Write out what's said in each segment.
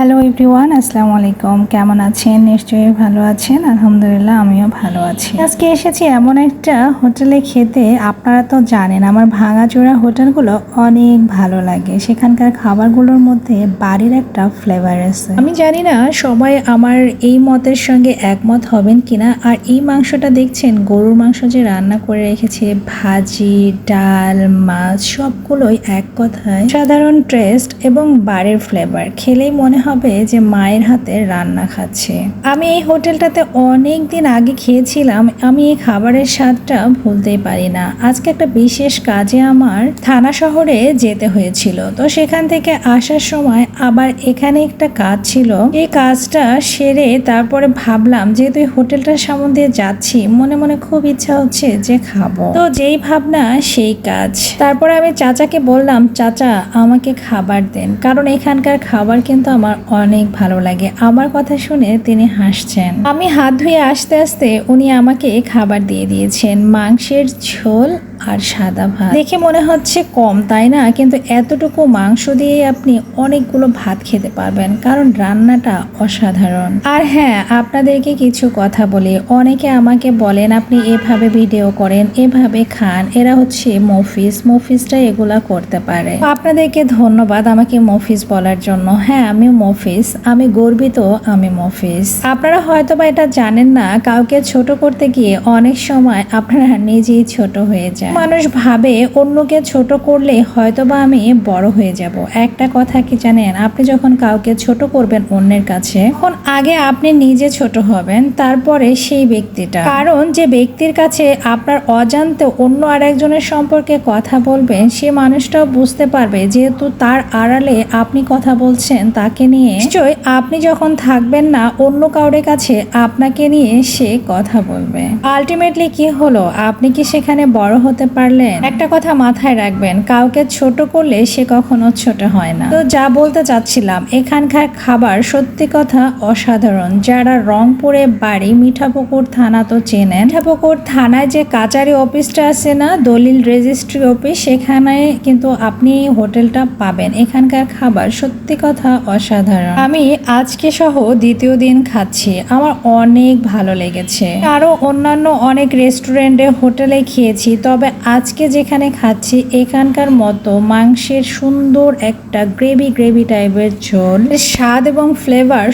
Hello everyone আসসালামু আলাইকুম কেমন আছেন? নিশ্চয়ই ভালো আছেন। আলহামদুলিল্লাহ, আমিও ভালো আছি। আজকে এসেছি এমন একটা হোটেলে খেতে। আপনারা তো জানেন, আমার ভাঙাচোরা হোটেলগুলো অনেক ভালো লাগে। সেখানকার খাবারগুলোর মধ্যে বাড়ির একটা ফ্লেভার আছে। আমি জানি না, সবাই আমার এই মতের সঙ্গে একমত হবেন কিনা। আর এই মাংসটা দেখছেন, গরুর মাংস যে রান্না করে রেখেছে, ভাজি, ডাল, মাছ, সবগুলোই এক কথায় সাধারণ টেস্ট এবং বাড়ির ফ্লেভার খেলেই মনে হবে যে মায়ের হাতে রান্না খাচ্ছে। আমি এই হোটেলটাতে অনেক দিন আগে খেয়েছিলাম, আমি এই খাবারের স্বাদটা ভুলতেই পারি না। আজকে একটা বিশেষ কাজে আমার থানা শহরে যেতে হয়েছিল। তো সেখান থেকে আসার সময় আবার এখানে একটা কাজ ছিল। এই কাজটা সেরে তারপরে ভাবলাম, যেহেতু এই হোটেলটার সামনে দিয়ে যাচ্ছি, মনে মনে খুব ইচ্ছা হচ্ছে যে খাব। তো যেই ভাবনা, সেই কাজ। তারপরে আমি চাচাকে বললাম, চাচা, আমাকে খাবার দেন। কারণ এখানকার খাবার কিন্তু আমার অনেক ভালো লাগে। আমার কথা শুনে তিনি হাসছেন। আমি হাত ধুয়ে আসতে আসতে উনি আমাকে খাবার দিয়ে দিয়েছেন। মাংসের ঝোল আর সাদা ভাত। দেখে মনে হচ্ছে কম, তাই না? কিন্তু এতটুকু মাংস দিয়ে আপনি অনেকগুলো ভাত খেতে পারবেন, কারণ রান্নাটা অসাধারণ। আর হ্যাঁ আপনাদেরকে কিছু কথা বলি। অনেকে আমাকে বলেন, আপনি এভাবে ভিডিও করেন, এভাবে খান। এরা হচ্ছে মফিস মফিসটা এগুলা করতে পারে। আপনাদেরকে ধন্যবাদ আমাকে মফিস বলার জন্য। হ্যাঁ আমি মফিস আমি গর্বিত আমি মফিস আপনারা হয়তো বা এটা জানেন না, কাউকে ছোট করতে গিয়ে অনেক সময় আপনারা নিজেই ছোট হয়ে যায় মানুষ ভাবে অন্যকে ছোট করলে হয়তো বা আমি বড় হয়ে যাব। একটা কথা কি জানেন? আপনি যখন কাউকে ছোট করবেন অন্যের কাছে, তখন আগে আপনি নিজে ছোট হবেন, তারপরে সেই ব্যক্তিটা। কারণ যে ব্যক্তির কাছে আপনার অজান্তে অন্য আরেকজনের সম্পর্কে কথা বলবেন, সে মানুষটাও বুঝতে পারবে যেহেতু তার আড়ালে আপনি কথা বলছেন তাকে নিয়ে। নিশ্চয়ই আপনি যখন থাকবেন না, অন্য কাউরের কাছে আপনাকে নিয়ে সে কথা বলবে। আলটিমেটলি কি হলো? আপনি কি সেখানে বড় হতে পারলেন? একটা কথা মাথায় রাখবেন, কাউকে ছোট করলে সে কখনো ছোট হয় না। তো যা বলতে চাচ্ছিলাম, এখানকার খাবার সত্যি কথা অসাধারণ যারা রংপুরে বাড়ি, মিঠাপুকুর থানা তো চেনেন। মিঠাপুকুর থানায় যে কাচারি অফিসটা আছে না, দলিল রেজিস্ট্রি অফিস, সেখানে কিন্তু আপনি হোটেলটা পাবেন। এখানকার খাবার সত্যি কথা অসাধারণ। আমি আজকে সহ দ্বিতীয় দিন খাচ্ছি। আমার অনেক ভালো লেগেছে। আরও অন্যান্য অনেক রেস্টুরেন্টে, হোটেলে খেয়েছি, তবে আজকে যেখানে খাচ্ছি, এখানকার মতো মাংসের সুন্দর একটা গ্রেভি গ্রেভি টাইপের ঝোল। স্বাদ এবং ফ্লেভার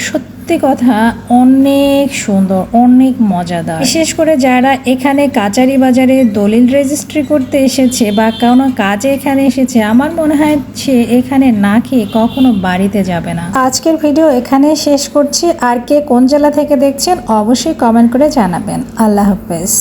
সত্যি কথা, অনেক সুন্দর, অনেক মজাদার। বিশেষ করে যারা এখানে কাচারি বাজারে দলিল রেজিস্ট্রি করতে এসেছে বা কোনো কাজে এখানে এসেছে, আমার মনে হয় সে এখানে না খেয়ে কখনো বাড়িতে যাবে না। আজকের ভিডিও এখানে শেষ করছি। আর কে কোন জেলা থেকে দেখছেন, অবশ্যই কমেন্ট করে জানাবেন। আল্লাহ হাফেজ।